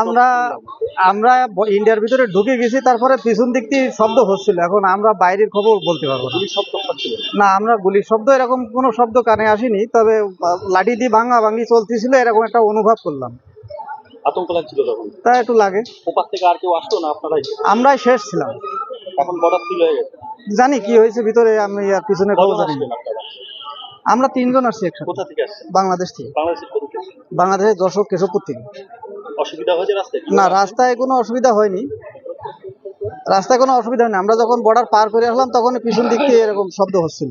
আমরা আমরা ইন্ডিয়ার ভিতরে ঢুকে গেছি তারপরে পিছন দিক দিয়ে শব্দ হচ্ছিল। এখন আমরা বাইরের খবর বলতে পারব না। না আমরা গুলির শব্দ এরকম কোনো শব্দ কানে আসেনি তবে লাঠি দিয়ে ভাঙা ভাঙি চলতেছিল এরকম একটা অনুভব করলাম। আতঙ্ক লাগছিল তখন? তা একটু লাগে। ওপার থেকে আর কেউ আসতো না আপনারাই আমরাই শেষ ছিলাম। এখন বর্ডার সিল হয়ে গেছে? জানি কি হয়েছে ভিতরে আমি আর পিছনে খবর জানি না। আমরা তিনজন আসছি একসাথে। কোথা থেকে আসছেন? বাংলাদেশ থেকে। বাংলাদেশের কোথা থেকে বাংলাদেশের দর্শক কেশবপুর থেকে। অসুবিধা হয়েছে রাস্তায়? না রাস্তায় কোনো অসুবিধা হয়নি। রাস্তায় কোনো অসুবিধা হয়নি। আমরা যখন বর্ডার পার করে আসলাম তখন পিছন দিক থেকে এরকম শব্দ হচ্ছিল।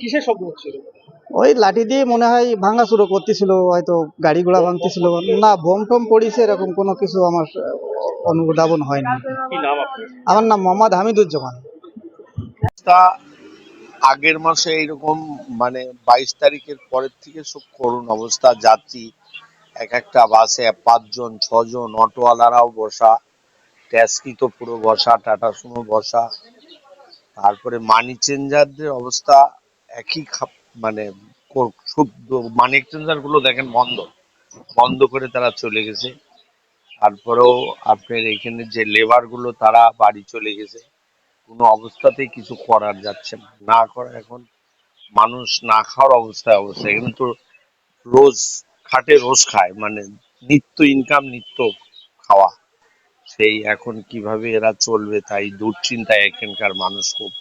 কিসের শব্দ হচ্ছিল? ওই লাঠি দিয়ে মনে হয় ভাঙা চুরো করতেছিল হয়তো গাড়ি ঘোড়া ভাঙতেছিল। না বোম টোম পড়েছে এরকম কোনো কিছু আমার অনুধাবন হয়নি। আমার নাম মোহাম্মদ হামিদুজ্জামান। তা আগের মাসে এইরকম মানে বাইশ তারিখের পরের থেকে সব করুণ অবস্থা যাত্রী এক একটা বাসে পাঁচজন ছজন অটোওয়ালারাও বসা ট্যাক্সি তো পুরো বসা টাটা সুমো বসা তারপরে মানি চেঞ্জারদের অবস্থা একই খাপ- মানে মানি চেঞ্জারগুলো দেখেন বন্ধ। বন্ধ করে তারা চলে গেছে। তারপরেও আপনার এখানে যে লেবারগুলো, তারা বাড়ি চলে গেছে। কোনো অবস্থাতেই কিছু করার যাচ্ছে না। না করা এখন মানুষ না খাওয়ার অবস্থায় অবস্থা। এখানে তো রোজ খাটে রোজ খায়। মানে নিত্য ইনকাম নিত্য খাওয়া। সেই এখন কীভাবে এরা চলবে তাই দুশ্চিন্তায় এখানকার মানুষ খুব।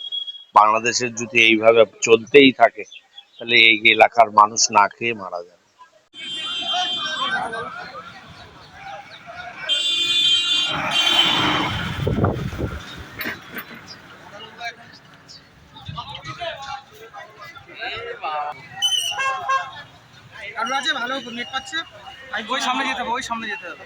বাংলাদেশের যদি এইভাবে চলতেই থাকে তাহলে এই এলাকার মানুষ না খেয়ে মারা যাবে। কারণ আছে ভালো নেট পাচ্ছে। আমি ওই সামনে যেতে হবে ওই সামনে যেতে হবে।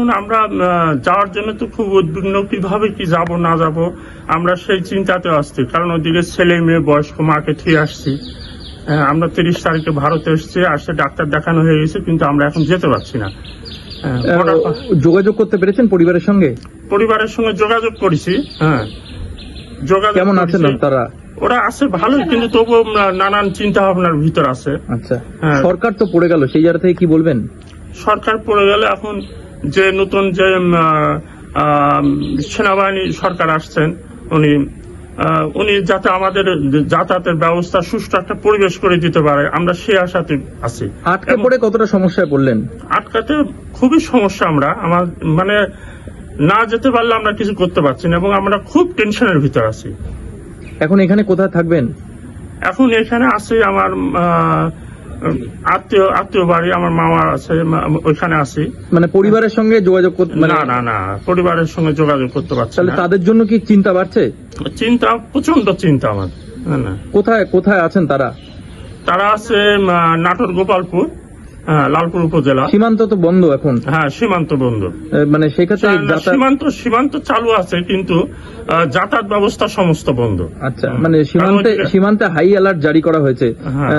এখন আমরা যাওয়ার জন্য তো খুব উদ্বিগ্ন কীভাবে কি যাব না যাব আমরা সেই চিন্তাতে আসছি। কারণ ওদিকে ছেলে মেয়ে বয়স্ক মাকে ঠিক আসছি। আমরা তিরিশ তারিখে ভারতে এসেছি আসে ডাক্তার দেখানো হয়ে গেছে কিন্তু আমরা এখন যেতে পারছি না। যোগাযোগ করতে পেরেছেন পরিবারের সঙ্গে? পরিবারের সঙ্গে যোগাযোগ করেছি। হ্যাঁ। যোগাযোগ কেমন আছেন। তারা ওরা আছে ভালোই কিন্তু তবুও নানান চিন্তা ভাবনার ভিতর আছে। আচ্ছা। হ্যাঁ। সরকার তো পড়ে গেল সেই জায়গা থেকে কি বলবেন? সরকার পড়ে গেলে এখন যে নতুন যে সেনাবাহিনী সরকার আসছেন উনি উনি যাতে আমাদের যাতায়াতের ব্যবস্থা সুষ্ঠু একটা পরিবেশ করে দিতে পারে আমরা সেই আশাতে আছি। আটকে পড়ে কতটা সমস্যায় পড়লেন? আটকাতে খুবই সমস্যা আমরা আমার মানে না যেতে পারলে আমরা কিছু করতে পারছি না এবং আমরা খুব টেনশনের ভিতর আছি। এখন এখানে কোথায় থাকবেন? এখন এখানে আছে আমার আত্মীয় আত্মীয় বাড়ি আমার মামার আছে ওইখানে আছি। মানে পরিবারের সঙ্গে যোগাযোগ করতে না না না পরিবারের সঙ্গে যোগাযোগ করতে পারছি তাহলে তাদের জন্য কি চিন্তা বাড়ছে? চিন্তা প্রচণ্ড চিন্তা আমার কোথায় কোথায় আছেন তারা? তারা আছে নাটোর গোপালপুর। লালপুর উপজেলা। সীমান্ত তো বন্ধ এখন। হ্যাঁ সীমান্ত বন্ধ। মানে সেক্ষেত্রে সীমান্ত সীমান্ত চালু আছে কিন্তু যাতায়াত ব্যবস্থা সমস্ত বন্ধ। আচ্ছা মানে সীমান্তে সীমান্তে হাই অ্যালার্ট জারি করা হয়েছে। হ্যাঁ।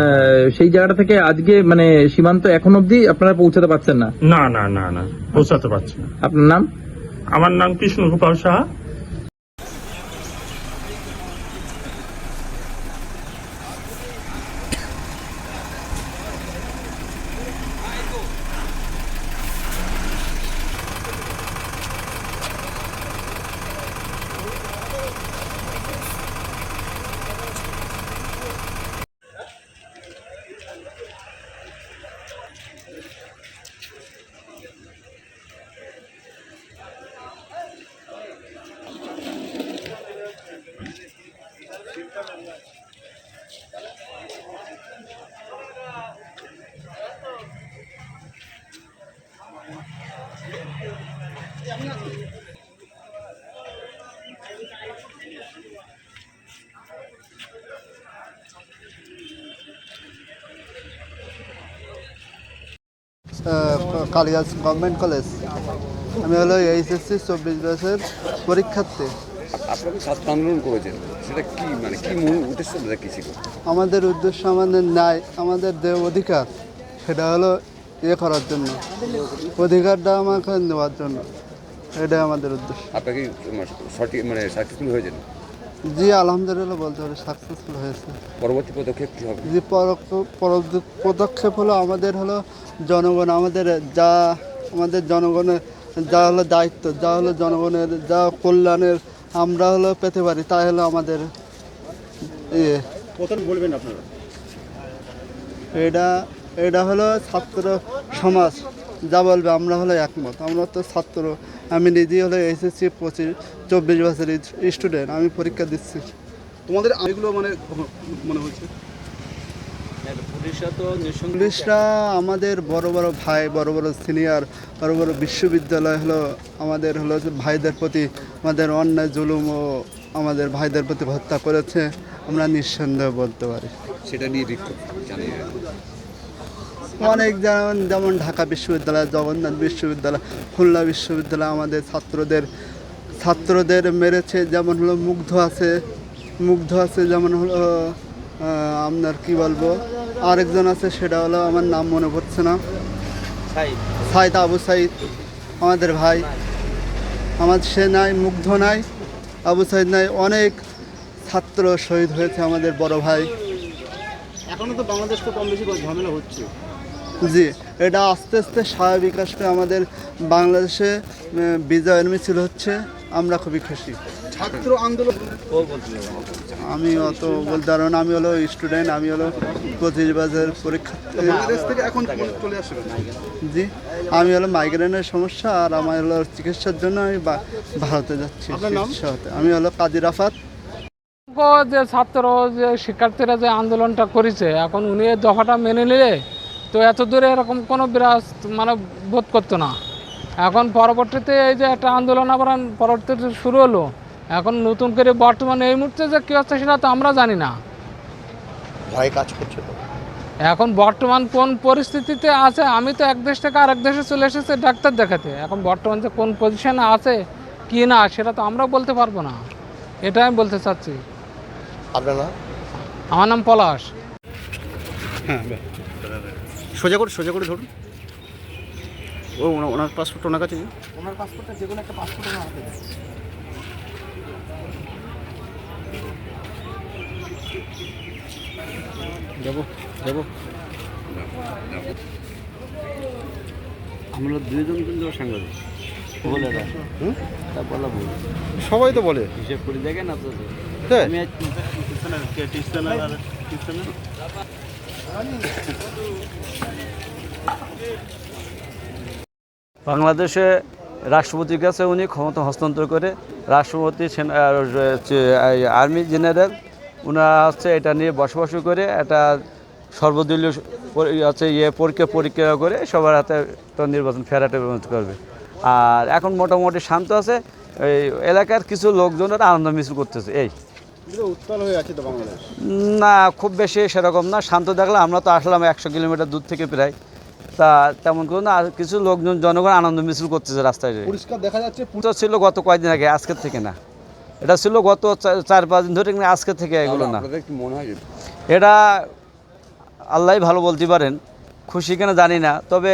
সেই জায়গাটা থেকে আজকে মানে সীমান্ত এখন অবধি আপনারা পৌঁছাতে পারছেন না? না না না না পৌঁছাতে পারছেন আপনার নাম? আমার নাম কৃষ্ণ গোপাল সাহা। কালিয়াস গভর্নমেন্ট কলেজ। আমি হলো এইচএসসি চব্বিশ বছর পরীক্ষার্থী। আপনাকে ছাত্র আন্দোলন করেছেন। সেটা কি মানে কি মূল উদ্দেশ্যটা কি ছিল? আমাদের উদ্দেশ্য আমাদের ন্যায় আমাদের যে অধিকার সেটা হলো ইয়ে করার জন্য অধিকারটা আমাকে নেওয়ার জন্য। এটাই আমাদের উদ্দেশ্য। আপনাকে সঠিক মানে সাকসেসফুল হয়েছেন? জি আলহামদুলিল্লাহ বলতে পারি সাকসেসফুল হয়েছে। পরবর্তী পদক্ষেপ কী হবে? পর- পদক্ষেপ হলো আমাদের হলো জনগণ আমাদের যা আমাদের জনগণের যা হলো দায়িত্ব যা হলো জনগণের যা কল্যাণের আমরা হলো পেতে পারি তাই হলো আমাদের ইয়ে। কত বলবেন আপনারা? এটা এটা হলো ছাত্র সমাজ যা বলবে আমরা হলো একমত আমরা তো ছাত্র আমি নিজেই হলো এসএসসি পঁচিশ, চব্বিশ বছরের স্টুডেন্ট আমি পরীক্ষা দিচ্ছি। তোমাদের এগুলো মানে মনে হচ্ছে? পুলিশরা আমাদের বড় বড় ভাই, বড় বড় সিনিয়র বড় বড় বিশ্ববিদ্যালয় হলো আমাদের হলো ভাইদের প্রতি আমাদের অন্যায়, জুলুম ও আমাদের ভাইদের প্রতি হত্যা করেছে। আমরা নিঃসন্দেহ বলতে পারি। সেটা নিয়ে অনেক যেমন যেমন ঢাকা বিশ্ববিদ্যালয় জগন্নাথ বিশ্ববিদ্যালয় খুলনা বিশ্ববিদ্যালয় আমাদের ছাত্রদের ছাত্রদের মেরেছে। যেমন হলো মুগ্ধ আছে মুগ্ধ আছে যেমন হলো আপনার কি বলব? আরেকজন আছে সেটা হলো আমার নাম মনে পড়ছে না। সাইদ। আবু সাইদ আমাদের ভাই। আমার সে নাই মুগ্ধ নাই আবু সাইদ নাই অনেক ছাত্র শহীদ হয়েছে আমাদের বড় ভাই। এখনও তো বাংলাদেশ তো কম বেশি ঝামেলা হচ্ছে। জি। এটা আস্তে আস্তে স্বাভাবিক আসবে আমাদের বাংলাদেশে বিজয়ের মিছিল হচ্ছে। আমরা খুবই খুশি। ছাত্র আন্দোলন আমি অত বলতে পারব না। আমি হলো স্টুডেন্ট আমি হলো পঁচিশ বছর পরীক্ষা এখন চলে আসবে? জি। আমি হলো মাইগ্রেনের সমস্যা আর আমার হলো চিকিৎসার জন্য আমি বা- ভারতে যাচ্ছি চিকিৎসা হতে। আমি হলো কাদির আফাত। ও যে ছাত্র যে শিক্ষার্থীরা যে আন্দোলনটা করেছে এখন উনি দফাটা মেনে নিলে তো এত দূরে এরকম কোনো বিরাজ মানে বোধ করতো না। এখন পরবর্তীতে এই যে একটা আন্দোলন আবার পরবর্তীতে শুরু হলো। এখন নতুন করে বর্তমানে এই মুহূর্তে যে কী হচ্ছে সেটা তো আমরা জানি না। ভয় কাজ করছে তো। এখন বর্তমান কোন পরিস্থিতিতে আছে আমি তো এক দেশ থেকে আরেক দেশে চলে এসেছি ডাক্তার দেখাতে। এখন বর্তমান যে কোন পজিশনে আছে কি না সেটা তো আমরা বলতে পারব না। এটা আমি বলতে চাচ্ছি। আপনার আমার নাম পলাশ। সোজা করে সোজা করে ধরুন। ও ওনার পাসপোর্ট ওনার কাছে ওনার পাসপোর্টটা যে কোনো একটা পাসপোর্ট আমার হাতে। যাব যাব। আমরা দুজন কিন্তু সাংবাদিক। বলে না। তা বলা ভুল। সবাই তো বলে। হিসেব করে দেখেন আপনাদের। তাই? আমি বাংলাদেশে রাষ্ট্রপতির কাছে উনি ক্ষমতা হস্তান্তর করে রাষ্ট্রপতি আর্মি জেনারেল ওনারা হচ্ছে এটা নিয়ে বসবাস করে, এটা সর্বদলীয় হচ্ছে ইয়ে পরীক্ষা পরীক্ষা করে সবার হাতে নির্বাচন পরিণত করবে। আর এখন মোটামুটি শান্ত আছে, এই এলাকার কিছু লোকজনের আনন্দ মিছিল করতেছে, এই। উত্তাল হয়ে আছে তো বাংলাদেশ? না খুব বেশি সেরকম না। শান্ত দেখলে আমরা তো আসলাম একশো কিলোমিটার দূর থেকে প্রায়। তা তেমন কোনো না আর কিছু লোকজন জনগণ আনন্দ মিছিল করতেছে রাস্তায় পরিষ্কার দেখা যাচ্ছে ছিল গত কয়েকদিন আগে আজকের থেকে না। এটা ছিল গত চার পাঁচ দিন ধরে আজকের থেকে এগুলো না। মনে হয় এটা আল্লাহ ভালো বলতে পারেন খুশি কেন জানি না। তবে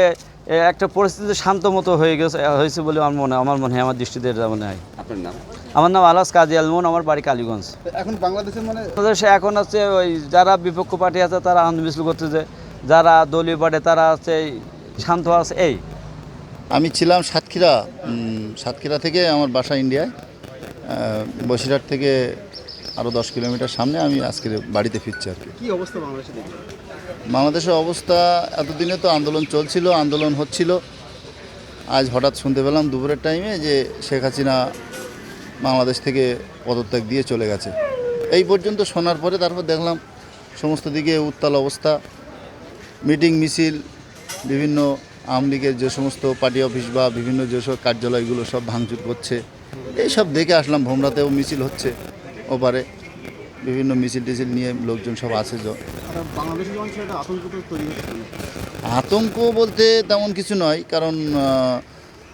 একটা পরিস্থিতি শান্ত মতো হয়ে গেছে হয়েছে বলে আমার মনে আমার মনে হয় আমার দৃষ্টিতে এটা মনে হয়। আপনার নাম? আমার নাম আলাস কাজী আলমন আমার বাড়ি কালীগঞ্জ। এখন বাংলাদেশের মানে বাংলাদেশে এখন হচ্ছে ওই যারা বিপক্ষ পার্টি আছে তারা আনন্দ মিছিল করতেছে। যারা দলীয় পার্টি তারা আছে এই শান্ত আছে এই। আমি ছিলাম সাতক্ষীরা সাতক্ষীরা থেকে আমার বাসা ইন্ডিয়ায়। বসিরহাট থেকে আরও দশ কিলোমিটার সামনে আমি আজকে বাড়িতে ফিরছি আর কি। কি অবস্থা বাংলাদেশে বাংলাদেশের অবস্থা এতদিনে তো আন্দোলন চলছিল আন্দোলন হচ্ছিল। আজ হঠাৎ শুনতে পেলাম দুপুরের টাইমে যে শেখ হাসিনা বাংলাদেশ থেকে পদত্যাগ দিয়ে চলে গেছে। এই পর্যন্ত শোনার পরে তারপর দেখলাম সমস্ত দিকে উত্তাল অবস্থা। মিটিং, মিছিল, বিভিন্ন আওয়ামী লীগের যে সমস্ত পার্টি অফিস বা বিভিন্ন যেসব কার্যালয়গুলো সব ভাঙচুর করছে। এই সব দেখে আসলাম, ভোমরাতেও মিছিল হচ্ছে ওপারে। বিভিন্ন মিছিল টিছিল নিয়ে লোকজন সব আছে আতঙ্ক বলতে তেমন কিছু নয়, কারণ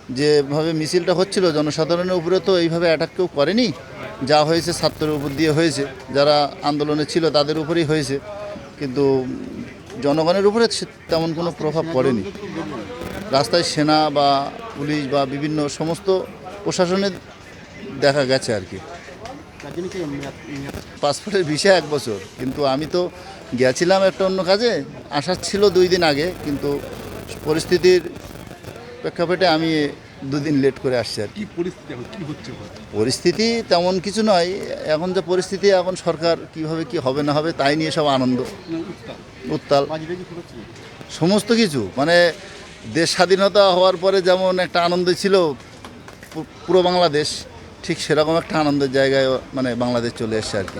যেভাবে মিছিলটা হচ্ছিল, জনসাধারণের উপরে তো এইভাবে অ্যাটাক কেউ করেনি। যা হয়েছে ছাত্রের উপর দিয়ে হয়েছে। যারা আন্দোলনে ছিল তাদের উপরেই হয়েছে। কিন্তু জনগণের উপরে তেমন কোনো প্রভাব পড়েনি। রাস্তায় সেনা বা পুলিশ বা বিভিন্ন সমস্ত প্রশাসনের দেখা গেছে আর কি। পাসপোর্টের ভিসা এক বছর। কিন্তু আমি তো গেছিলাম একটা অন্য কাজে। আসার ছিল দুই দিন আগে। কিন্তু পরিস্থিতির প্রেক্ষাপটে আমি দুদিন লেট করে আসছি আর কি। পরিস্থিতি এখন? কি হচ্ছে পরিস্থিতি তেমন কিছু নয়। এখন যে পরিস্থিতি এখন সরকার কীভাবে কি হবে না হবে তাই নিয়ে সব আনন্দ। উত্তাল। সমস্ত কিছু মানে দেশ স্বাধীনতা হওয়ার পরে যেমন একটা আনন্দ ছিল পুরো বাংলাদেশ ঠিক সেরকম একটা আনন্দের জায়গায় মানে বাংলাদেশ চলে এসছে আর কি।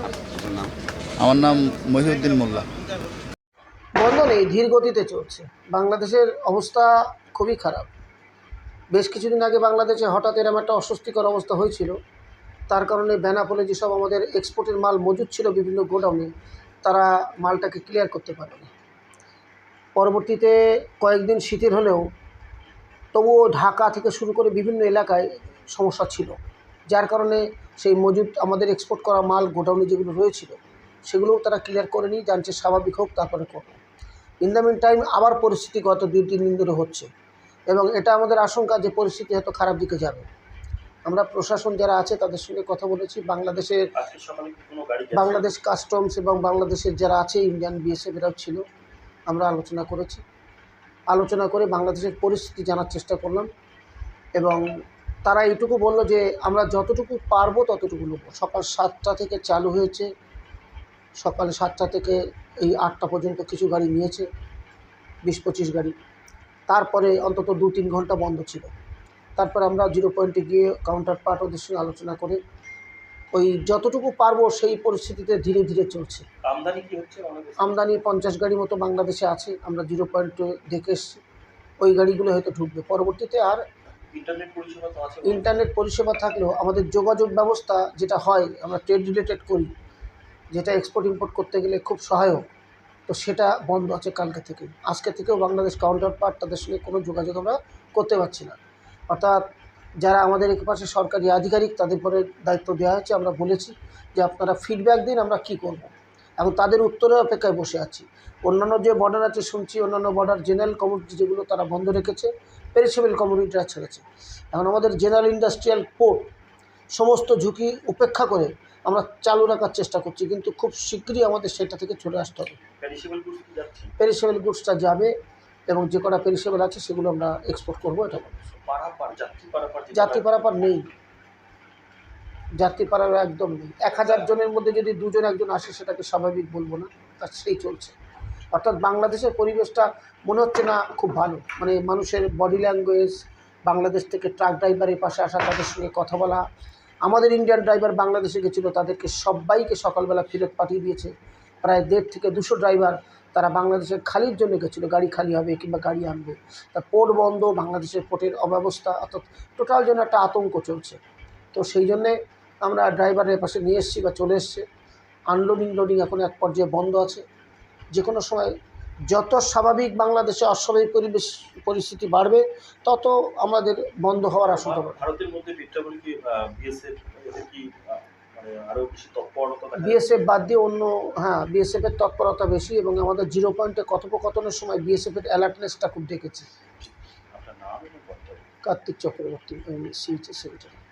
আমার নাম মহিউদ্দিন মোল্লা। বন্ধ নেই ধীর গতিতে চলছে। বাংলাদেশের অবস্থা খুবই খারাপ। বেশ কিছুদিন আগে বাংলাদেশে হঠাৎ এরকম একটা অস্বস্তিকর অবস্থা হয়েছিল। তার কারণে বেনাপোলে যেসব আমাদের এক্সপোর্টের মাল মজুদ ছিল বিভিন্ন গোডাউনে। তারা মালটাকে ক্লিয়ার করতে পারেনি পরবর্তীতে কয়েকদিন শীতের হলেও তবুও ঢাকা থেকে শুরু করে বিভিন্ন এলাকায় সমস্যা ছিল। যার কারণে সেই মজুদ আমাদের এক্সপোর্ট করা মাল গোডাউনে যেগুলো রয়েছিল, সেগুলোও তারা ক্লিয়ার করে করেনি। জানছে স্বাভাবিক হোক, তারপরে করবে। ইন দ্য মিন টাইম আবার পরিস্থিতি গত দুই তিন দিন ধরে হচ্ছে। এবং এটা আমাদের আশঙ্কা যে পরিস্থিতি হয়তো খারাপ দিকে যাবে। আমরা প্রশাসন যারা আছে তাদের সঙ্গে কথা বলেছি। বাংলাদেশের? বাংলাদেশ কাস্টমস এবং বাংলাদেশের যারা আছে ইন্ডিয়ান বিএসএফ এরাও ছিল। আমরা আলোচনা করেছি। আলোচনা করে বাংলাদেশের পরিস্থিতি জানার চেষ্টা করলাম এবং তারা এইটুকু বলল যে আমরা যতটুকু পারব ততটুকু নেব। সকাল সাতটা থেকে চালু হয়েছে। সকাল সাতটা থেকে এই আটটা পর্যন্ত কিছু গাড়ি নিয়েছে। বিশ পঁচিশ গাড়ি। তারপরে অন্তত দু তিন ঘণ্টা বন্ধ ছিল। তারপর আমরা জিরো পয়েন্টে গিয়ে কাউন্টার পার্ট ওদের সঙ্গে আলোচনা করে ওই যতটুকু পারব সেই পরিস্থিতিতে ধীরে ধীরে চলছে। আমদানি কি হচ্ছে আমদানি পঞ্চাশ গাড়ি মতো বাংলাদেশে আছে আমরা জিরো পয়েন্টে দেখে এসছি। ওই গাড়িগুলো হয়তো ঢুকবে। পরবর্তীতে আর ইন্টারনেট পরিষেবা তো আছে। ইন্টারনেট পরিষেবা থাকলেও আমাদের যোগাযোগ ব্যবস্থা যেটা হয় আমরা ট্রেড রিলেটেড করি যেটা এক্সপোর্ট ইম্পোর্ট করতে গেলে খুব সহায়ক। তো সেটা বন্ধ আছে কালকে থেকে আজকে থেকেও বাংলাদেশ কাউন্টার পার্ট তাদের সঙ্গে কোনো যোগাযোগ আমরা করতে পারছি না। অর্থাৎ যারা আমাদের পাশে সরকারি আধিকারিক, তাদের পরে দায়িত্ব দেওয়া হয়েছে, আমরা বলেছি যে আপনারা ফিডব্যাক দিন, আমরা কি করব। এখন তাদের উত্তরের অপেক্ষায় বসে আছি। অন্যান্য যে বর্ডার আছে, শুনছি অন্যান্য বর্ডার জেনারেল কমিউনিটি যেগুলো তারা বন্ধ রেখেছে পেরিসেবল কমিউনিটিরা ছেড়েছে। এখন আমাদের জেনারেল ইন্ডাস্ট্রিয়াল পোর্ট সমস্ত ঝুঁকি উপেক্ষা করে আমরা চালু রাখার চেষ্টা করছি কিন্তু খুব শীঘ্রই আমাদের সেটা থেকে চলে আসতে হবে। পেরিসেবল গুডসটা যাবে এবং যে কটা পেরিসেবল আছে সেগুলো আমরা এক্সপোর্ট করব এটা যাত্রী পারাপার নেই। যাত্রী পারাপার একদম নেই। এক হাজার জনের মধ্যে যদি দুজন একজন আসে সেটাকে স্বাভাবিক বলব না তার সেই চলছে। অর্থাৎ বাংলাদেশের পরিবেশটা মনে হচ্ছে না খুব ভালো। মানে মানুষের বডি ল্যাঙ্গুয়েজ বাংলাদেশ থেকে ট্রাক ড্রাইভারের পাশে আসা, তাদের সঙ্গে কথা বলা। আমাদের ইন্ডিয়ান ড্রাইভার বাংলাদেশে গেছিল, তাদেরকে সবাইকে সকালবেলা ফেরত পাঠিয়ে দিয়েছে। প্রায় দেড় থেকে দুশো ড্রাইভার তারা বাংলাদেশের খালির জন্য গেছিল, গাড়ি খালি হবে কিংবা গাড়ি আনবে। তা পোর্ট বন্ধ, বাংলাদেশের পোর্টের অব্যবস্থা, অর্থাৎ টোটাল জন্য একটা আতঙ্ক চলছে। তো সেই জন্যে আমরা ড্রাইভারের পাশে নিয়ে এসেছি বা চলে এসছে। আনলোডিং, লোডিং এখন এক পর্যায়ে বন্ধ আছে। যে কোনো সময় যত স্বাভাবিক বাংলাদেশে অস্বাভাবিক পরিবেশ পরিস্থিতি বাড়বে তত আমাদের বন্ধ হওয়ার আশঙ্কা ভারতের মধ্যে বিএসএফ মানে বাদ দিয়ে অন্য হ্যাঁ বিএসএফ এর তৎপরতা বেশি এবং আমাদের জিরো পয়েন্টে কথোপকথনের সময় বিএসএফ এর অ্যালার্টনেসটা খুব দেখেছি। Kartik Chakraborty CH secretary